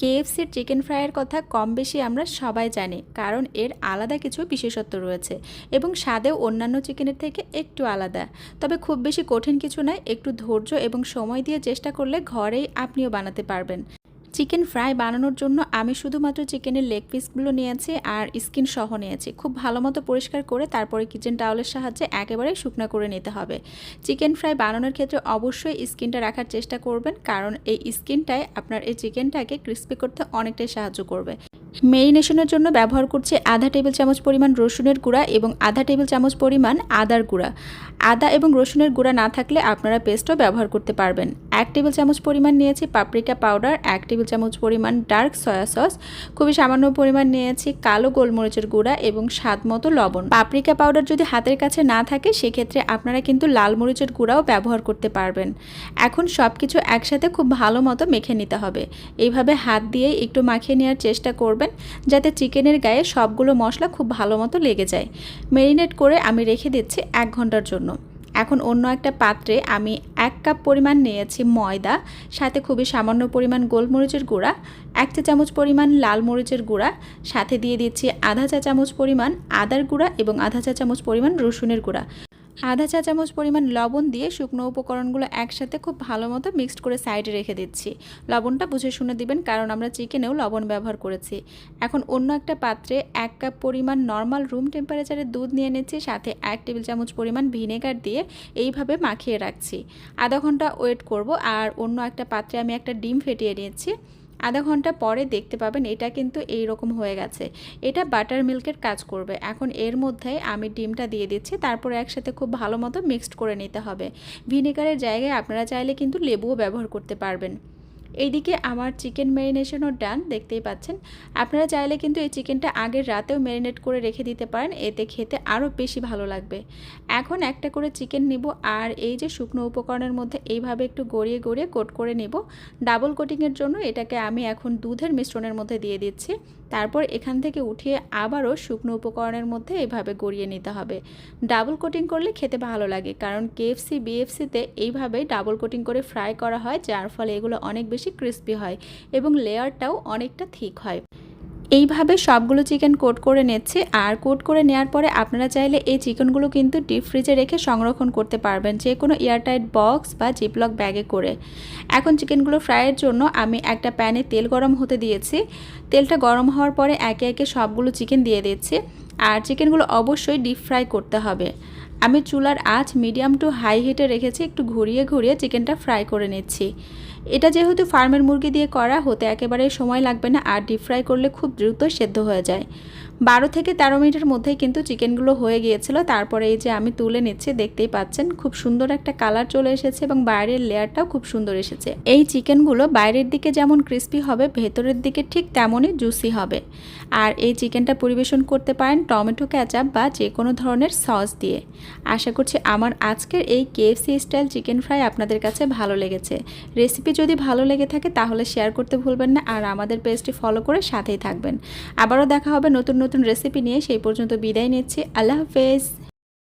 কেএফসির chicken ফ্রাইয়ের কথা কম বেশি আমরা সবাই জানি, কারণ এর আলাদা কিছু বিশেষত্ব রয়েছে এবং স্বাদেও অন্যান্য চিকেনের থেকে একটু আলাদা। তবে খুব বেশি কঠিন কিছু নয়, একটু ধৈর্য এবং সময় দিয়ে চেষ্টা করলে ঘরেই আপনিও বানাতে পারবেন। চিকেন ফ্রাই বানানোর জন্য আমি শুধুমাত্র চিকেনের লেগ পিসগুলো নিয়েছি আর স্কিন সহ নিয়েছি। খুব ভালো মতো পরিষ্কার করে তারপরে কিচেন টাওয়ালের সাহায্যে একেবারে শুকনো করে নিতে হবে। চিকেন ফ্রাই বানানোর ক্ষেত্রে অবশ্যই স্কিনটা রাখার চেষ্টা করবেন, কারণ এই স্কিনটাই আপনার এই চিকেনটাকে ক্রিস্পি করতে অনেকটাই সাহায্য করবে। মেরিনেশনের জন্য ব্যবহার করছি আধা টেবিল চামচ পরিমাণ রসুনের গুঁড়া এবং আধা টেবিল চামচ পরিমাণ আদার গুঁড়া। আদা এবং রসুনের গুঁড়া না থাকলে আপনারা পেস্টও ব্যবহার করতে পারবেন। এক টেবিল চামচ পরিমাণ নিয়েছি পাপরিকা পাউডার, এক টেবিল চামচ পরিমাণ ডার্ক সয়া সস, খুবই সামান্য পরিমাণ নিয়েছি কালো গোলমরিচের গুঁড়া এবং স্বাদ মতো লবণ। পাপরিকা পাউডার যদি হাতের কাছে না থাকে, সেক্ষেত্রে আপনারা কিন্তু লাল মরিচের গুঁড়াও ব্যবহার করতে পারবেন। এখন সব কিছু একসাথে খুব ভালো মতো মেখে নিতে হবে। এইভাবে হাত দিয়ে একটু মাখিয়ে নেওয়ার চেষ্টা করবেন যাতে চিকেনের গায়ে সবগুলো মশলা খুব ভালো মতো লেগে যায়। মেরিনেট করে আমি রেখে দিচ্ছি এক ঘণ্টার জন্য। এখন অন্য একটা পাত্রে আমি এক কাপ পরিমাণ নিয়েছি ময়দা, সাথে খুবই সামান্য পরিমাণ গোলমরিচের গুঁড়া, এক চা চামচ পরিমাণ লাল মরিচের গুঁড়া, সাথে দিয়ে দিচ্ছি আধা চা চামচ পরিমাণ আদার গুঁড়া এবং আধা চা চামচ পরিমাণ রসুনের গুঁড়া। আধা চা চামচ পরিমাণ লবণ দিয়ে শুকনো উপকরণগুলো একসাথে খুব ভালো মতো মিক্সড করে সাইডে রেখে দিচ্ছি। লবণটা বুঝে শুনে দিবেন কারণ আমরা চিকেনেও লবণ ব্যবহার করেছি। এখন অন্য একটা পাত্রে এক কাপ পরিমাণ নর্মাল রুম টেম্পারেচারে দুধ নিয়ে নিচ্ছি, সাথে এক টেবিল চামচ পরিমাণ ভিনেগার দিয়ে এইভাবে মাখিয়ে রাখছি। আধা ঘণ্টা ওয়েট করব আর অন্য একটা পাত্রে আমি একটা ডিম ফেটিয়ে নিয়েছি আধা ঘণ্টা পরে দেখতে পাবেন এটা কিন্তু এই রকম হয়ে গেছে। এটা বাটার মিল্কের কাজ করবে। এখন এর মধ্যে আমি ডিমটা দিয়ে দিচ্ছি, তারপরে একসাথে খুব ভালো মতো মিক্সড করে নিতে হবে। ভিনেগারের জায়গায় আপনারা চাইলে কিন্তু লেবুও ব্যবহার করতে পারবেন। এইদিকে আমার চিকেন ম্যারিনেশনও ডান, দেখতেই পাচ্ছেন। আপনারা চাইলে কিন্তু এই চিকেনটা আগের রাতেও ম্যারিনেট করে রেখে দিতে পারেন, এতে খেতে আরও বেশি ভালো লাগবে। এখন একটা করে চিকেন নিব, আর এই যে শুকনো উপকরণের মধ্যে এইভাবে একটু গড়িয়ে গড়িয়ে কোট করে নেব। ডাবল কোটিংয়ের জন্য এটাকে আমি এখন দুধের মিশ্রণের মধ্যে দিয়ে দিচ্ছি। তারপর এখান থেকে উঠিয়ে আবারও শুকনো উপকরণের মধ্যে এভাবে গড়িয়ে নিতে হবে। ডাবল কোটিং করলে খেতে ভালো লাগে, কারণ কেএফসি বিএফসিতে এইভাবেই ডাবল কোটিং করে ফ্রাই করা হয়, যার ফলে এগুলো অনেক বেশি ক্রিস্পি হয় এবং লেয়ারটাও অনেকটা ঠিক হয়। এইভাবে সবগুলো চিকেন কোট করে নিচ্ছে আর কোট করে নেওয়ার পরে আপনারা চাইলে এই চিকেনগুলো কিন্তু ডিপ ফ্রিজে রেখে সংরক্ষণ করতে পারবেন যে কোনো এয়ারটাইট বক্স বা জিপলক ব্যাগে করে। এখন চিকেনগুলো ফ্রাইয়ের জন্য আমি একটা প্যানে তেল গরম হতে দিয়েছি। তেলটা গরম হওয়ার পরে একে একে সবগুলো চিকেন দিয়ে দিচ্ছি। আর চিকেনগুলো অবশ্যই ডিপ ফ্রাই করতে হবে। আমি চুলার আঁচ মিডিয়াম টু হাই হিটে রেখেছি, একটু ঘুরিয়ে ঘুরিয়ে চিকেনটা ফ্রাই করে নিচ্ছি। এটা যেহেতু ফার্মের মুরগি দিয়ে করা, হতে একেবারে সময় লাগবে না, আর ডিপ ফ্রাই করলে খুব দ্রুত সেদ্ধ হয়ে যায়। বারো থেকে তেরো মিনিটের মধ্যেই কিন্তু চিকেনগুলো হয়ে গিয়েছিল। তারপরে এই যে আমি তুলে নিচ্ছি, দেখতেই পাচ্ছেন, খুব সুন্দর একটা কালার চলে এসেছে এবং বাইরের লেয়ারটাও খুব সুন্দর এসেছে। এই চিকেনগুলো বাইরের দিকে যেমন ক্রিস্পি হবে, ভেতরের দিকে ঠিক তেমনই জুসি হবে। আর এই চিকেনটা পরিবেশন করতে পারেন টমেটো ক্যাচাপ বা যে কোনো ধরনের সস দিয়ে। আশা করছি আমার আজকের এই কেএফসি স্টাইল চিকেন ফ্রাই আপনাদের কাছে ভালো লেগেছে। রেসিপি যদি ভালো লেগে থাকে তাহলে শেয়ার করতে ভুলবেন না আর আমাদের পেজটি ফলো করে সাথেই থাকবেন। আবারও দেখা হবে নতুন নতুন রেসিপি নিয়ে সেই পর্যন্ত বিদায় নিচ্ছি। আল্লাহ হাফেজ।